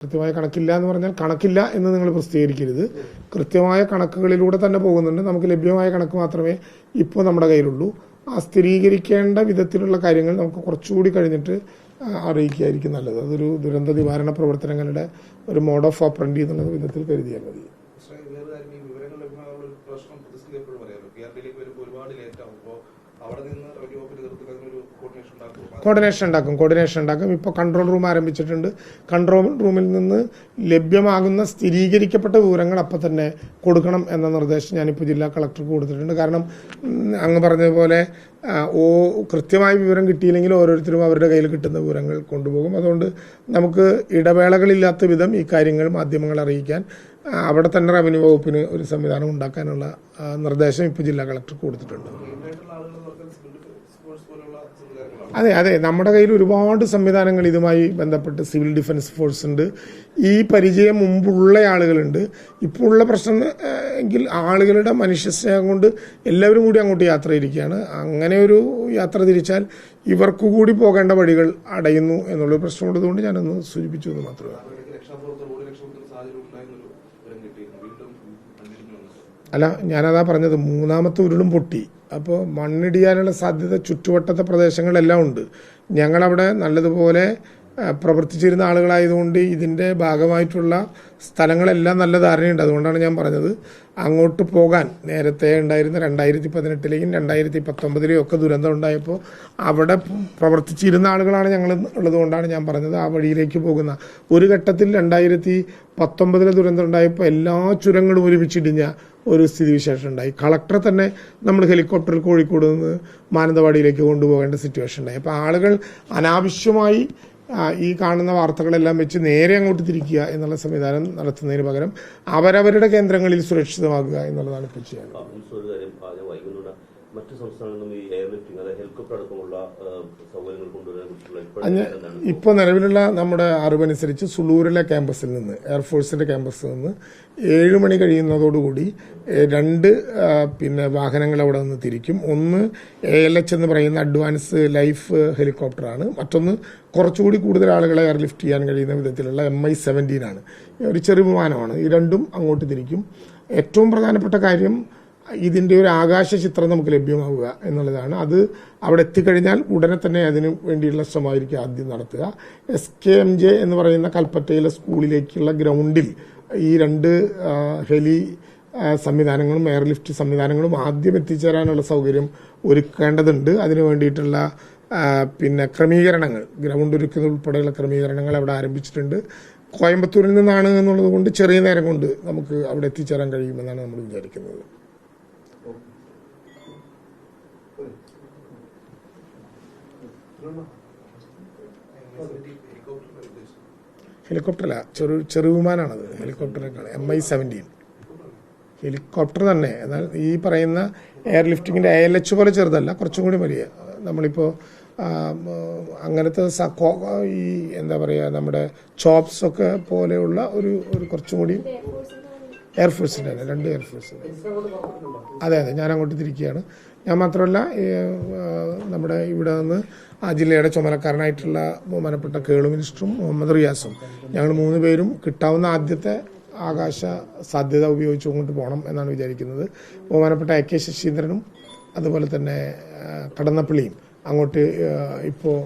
കൃത്യമായ കണക്കില്ല എന്ന് പറഞ്ഞാൽ കണക്കില്ല എന്ന് നിങ്ങൾ പ്രസിദ്ധീകരിക്കരുത്. കൃത്യമായ കണക്കുകളിലൂടെ തന്നെ പോകുന്നുണ്ട്. നമുക്ക് ലഭ്യമായ കണക്ക് മാത്രമേ ഇപ്പോൾ നമ്മുടെ കയ്യിലുള്ളൂ. ആ സ്ഥിരീകരിക്കേണ്ട വിധത്തിലുള്ള കാര്യങ്ങൾ നമുക്ക് കുറച്ചുകൂടി കഴിഞ്ഞിട്ട് അറിയിക്കുകയായിരിക്കും നല്ലത്. അതൊരു ദുരന്ത നിവാരണ പ്രവർത്തനങ്ങളുടെ ഒരു മോഡ് ഓഫ് ഓപ്പറന്റി എന്നുള്ള വിധത്തിൽ കരുതിയാൽ മതി പക്ഷേ വേറെ കാര്യം ഈ വിവരങ്ങൾ ലഭ്യമാകാനുള്ള ഒരു പ്രശ്നം പ്രതിസ്ഥിതി എപ്പോഴും അറിയാലോ കെ ആർ ഡിയിലേക്ക് വരുമ്പോൾ ഒരുപാട് ലേറ്റ് ആവും അപ്പോൾ അവിടെ നിന്ന് റവന്യൂ വകുപ്പിന്റെ നേതൃത്വത്തിൽ അതിനൊരു കോർഡിനേഷൻ ഉണ്ടാക്കും. കോർഡിനേഷൻ ഉണ്ടാക്കും ഇപ്പോൾ കൺട്രോൾ റൂം ആരംഭിച്ചിട്ടുണ്ട്. കൺട്രോൾ റൂമിൽ നിന്ന് ലഭ്യമാകുന്ന സ്ഥിരീകരിക്കപ്പെട്ട വിവരങ്ങൾ അപ്പം തന്നെ കൊടുക്കണം എന്ന നിർദ്ദേശം ഞാനിപ്പോൾ ജില്ലാ കളക്ടർക്ക് കൊടുത്തിട്ടുണ്ട്. കാരണം അങ്ങ് പറഞ്ഞതുപോലെ ഓ കൃത്യമായ വിവരം കിട്ടിയില്ലെങ്കിൽ ഓരോരുത്തരും അവരുടെ കയ്യിൽ കിട്ടുന്ന വിവരങ്ങൾ കൊണ്ടുപോകും. അതുകൊണ്ട് നമുക്ക് ഇടവേളകളില്ലാത്ത വിധം ഈ കാര്യങ്ങൾ മാധ്യമങ്ങളെ അറിയിക്കാൻ അവിടെ തന്നെ റവന്യൂ വകുപ്പിന് ഒരു സംവിധാനം ഉണ്ടാക്കാനുള്ള നിർദ്ദേശം ഇപ്പോൾ ജില്ലാ കളക്ടർക്ക് കൊടുത്തിട്ടുണ്ട് മെയിനായിട്ടുള്ള ആളുകൾ എന്ന് പറഞ്ഞാൽ സിവിൽ ഡിഫൻസ് പോലുള്ള സംവിധാനങ്ങളാണ് അതെ അതെ. നമ്മുടെ കയ്യിൽ ഒരുപാട് സംവിധാനങ്ങൾ ഇതുമായി ബന്ധപ്പെട്ട് സിവിൽ ഡിഫൻസ് ഫോഴ്സ് ഉണ്ട്. ഈ പരിചയം മുമ്പുള്ള ആളുകളുണ്ട്. ഇപ്പോൾ ഉള്ള പ്രശ്നം എങ്കിൽ ആളുകളുടെ മനുഷ്യസ്നേഹം കൊണ്ട് എല്ലാവരും കൂടി അങ്ങോട്ട് യാത്ര ഇരിക്കുകയാണ്. അങ്ങനെ ഒരു യാത്ര തിരിച്ചാൽ ഇവർക്കു കൂടി പോകേണ്ട വഴികൾ അടയുന്നു എന്നുള്ള പ്രശ്നമുള്ളതുകൊണ്ട് ഞാനൊന്ന് സൂചിപ്പിച്ചു എന്ന് മാത്രമേ അല്ല ഞാനതാ പറഞ്ഞത് മൂന്നാമത്തെ ഉരുളും പൊട്ടി. അപ്പോൾ മണ്ണിടിയാനുള്ള സാധ്യത ചുറ്റുവട്ടത്തെ പ്രദേശങ്ങളെല്ലാം ഉണ്ട്. ഞങ്ങളവിടെ നല്ലതുപോലെ പ്രവർത്തിച്ചിരുന്ന ആളുകളായതുകൊണ്ട് ഇതിന്റെ ഭാഗമായിട്ടുള്ള സ്ഥലങ്ങളെല്ലാം നല്ല ധാരണയുണ്ട്. അതുകൊണ്ടാണ് ഞാൻ പറഞ്ഞത് അങ്ങോട്ട് പോകാൻ. നേരത്തെ ഉണ്ടായിരുന്ന രണ്ടായിരത്തി പതിനെട്ടിലെയും രണ്ടായിരത്തി പത്തൊമ്പതിലെയും ഒക്കെ ദുരന്തം ഉണ്ടായപ്പോൾ അവിടെ പ്രവർത്തിച്ചിരുന്ന ആളുകളാണ് ഞങ്ങൾ ഉള്ളതുകൊണ്ടാണ് ഞാൻ പറഞ്ഞത് ആ വഴിയിലേക്ക് പോകുന്ന. ഒരു ഘട്ടത്തിൽ രണ്ടായിരത്തി പത്തൊമ്പതിലെ ദുരന്തം ഉണ്ടായപ്പോൾ എല്ലാ ചുരങ്ങളും ഒരുമിച്ചിടിഞ്ഞ ഒരു സ്ഥിതിവിശേഷം ഉണ്ടായി. കളക്ടറെ തന്നെ നമ്മൾ ഹെലികോപ്റ്ററിൽ കോഴിക്കോട് നിന്ന് മാനന്തവാടിയിലേക്ക് കൊണ്ടുപോകേണ്ട സിറ്റുവേഷൻ ഉണ്ടായി. അപ്പോൾ ആളുകൾ അനാവശ്യമായി ഈ കാണുന്ന വാർത്തകളെല്ലാം വെച്ച് നേരെ അങ്ങോട്ട് തിരിക്കുക എന്നുള്ള സംവിധാനം നടത്തുന്നതിന് പകരം അവരവരുടെ കേന്ദ്രങ്ങളിൽ സുരക്ഷിതമാക്കുക എന്നുള്ളതാണ് ഇപ്പോൾ ചെയ്യുന്നത് മറ്റു ഈ എയർലിഫ്റ്റിംഗ് അതായത് ഹെലികോപ്റ്റർ അടക്കമുള്ള സൗകര്യങ്ങൾ ഇപ്പോൾ നിലവിലുള്ള നമ്മുടെ അറിവനുസരിച്ച് സുളൂരിലെ ക്യാമ്പസിൽ നിന്ന് എയർഫോഴ്സിന്റെ ക്യാമ്പസിൽ നിന്ന് ഏഴ് മണി കഴിയുന്നതോടുകൂടി രണ്ട് പിന്നെ വാഹനങ്ങൾ അവിടെ നിന്ന് തിരിക്കും. ഒന്ന് എ എൽ എച്ച് എന്ന് പറയുന്ന അഡ്വാൻസ് ലൈഫ് ഹെലികോപ്റ്ററാണ് മറ്റൊന്ന് കുറച്ചുകൂടി കൂടുതൽ ആളുകളെ എയർലിഫ്റ്റ് ചെയ്യാൻ കഴിയുന്ന വിധത്തിലുള്ള എം ഐ സെവന്റീൻ ആണ്. ഒരു ചെറു വിമാനമാണ്. ഈ രണ്ടും അങ്ങോട്ട് തിരിക്കും. ഏറ്റവും പ്രധാനപ്പെട്ട കാര്യം ഇതിന്റെ ഒരു ആകാശ ചിത്രം നമുക്ക് ലഭ്യമാവുക എന്നുള്ളതാണ്. അത് അവിടെ എത്തിക്കഴിഞ്ഞാൽ ഉടനെ തന്നെ അതിന് വേണ്ടിയുള്ള ശ്രമമായിരിക്കും ആദ്യം നടത്തുക. എസ് കെ എം ജെ എന്ന് പറയുന്ന കൽപ്പറ്റയിലെ സ്കൂളിലേക്കുള്ള ഗ്രൗണ്ടിൽ ഈ രണ്ട് ഹെലി സംവിധാനങ്ങളും എയർലിഫ്റ്റ് സംവിധാനങ്ങളും ആദ്യം എത്തിച്ചേരാനുള്ള സൗകര്യം ഒരുക്കേണ്ടതുണ്ട്. അതിനു വേണ്ടിയിട്ടുള്ള പിന്നെ ക്രമീകരണങ്ങൾ ഗ്രൗണ്ട് ഒരുക്കുന്നത് ഉൾപ്പെടെയുള്ള ക്രമീകരണങ്ങൾ അവിടെ ആരംഭിച്ചിട്ടുണ്ട്. കോയമ്പത്തൂരിൽ നിന്നാണ് എന്നുള്ളത് കൊണ്ട് ചെറിയ നേരം കൊണ്ട് നമുക്ക് അവിടെ എത്തിച്ചേരാൻ കഴിയുമെന്നാണ് നമ്മൾ വിചാരിക്കുന്നത്. ഹെലികോപ്റ്ററല്ല ചെറു ചെറു ചെറുവിമാനാണത് ഹെലികോപ്റ്ററിനേക്കാൾ എം ഐ സെവന്റീൻ ഹെലികോപ്റ്റർ തന്നെ. എന്നാൽ ഈ പറയുന്ന എയർ ലിഫ്റ്റിങ്ങിന്റെ എ എൽ എച്ച് പോലെ ചെറുതല്ല കുറച്ചും കൂടി വലിയ. നമ്മളിപ്പോൾ അങ്ങനത്തെ ഈ എന്താ പറയുക നമ്മുടെ ചോപ്സ് ഒക്കെ പോലെയുള്ള ഒരു ഒരു കുറച്ചും കൂടി എയർഫോഴ്സിന്റെ തന്നെ രണ്ട് എയർഫോഴ്സിന്റെ അതെ അതെ. ഞാൻ അങ്ങോട്ട് തിരിക്കുകയാണ്. ഞാൻ മാത്രമല്ല നമ്മുടെ ഇവിടെ നിന്ന് ആ ജില്ലയുടെ ചുമലക്കാരനായിട്ടുള്ള ബഹുമാനപ്പെട്ട കേളു മിനിസ്റ്ററും മുഹമ്മദ് റിയാസും. ഞങ്ങൾ മൂന്ന് പേരും കിട്ടാവുന്ന ആദ്യത്തെ ആകാശ സാധ്യത ഉപയോഗിച്ചുകൊണ്ട് പോകണം എന്നാണ് വിചാരിക്കുന്നത്. ബഹുമാനപ്പെട്ട എ കെ ശശീന്ദ്രനും അതുപോലെ തന്നെ കടന്നപ്പള്ളിയും അങ്ങോട്ട് ഇപ്പോൾ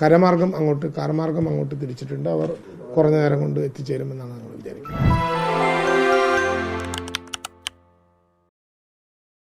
കരമാർഗം അങ്ങോട്ട് കാർമാർഗം അങ്ങോട്ട് തിരിച്ചിട്ടുണ്ട്. അവർ കുറഞ്ഞ നേരം കൊണ്ട് എത്തിച്ചേരുമെന്നാണ് ഞങ്ങൾ വിചാരിക്കുന്നത്.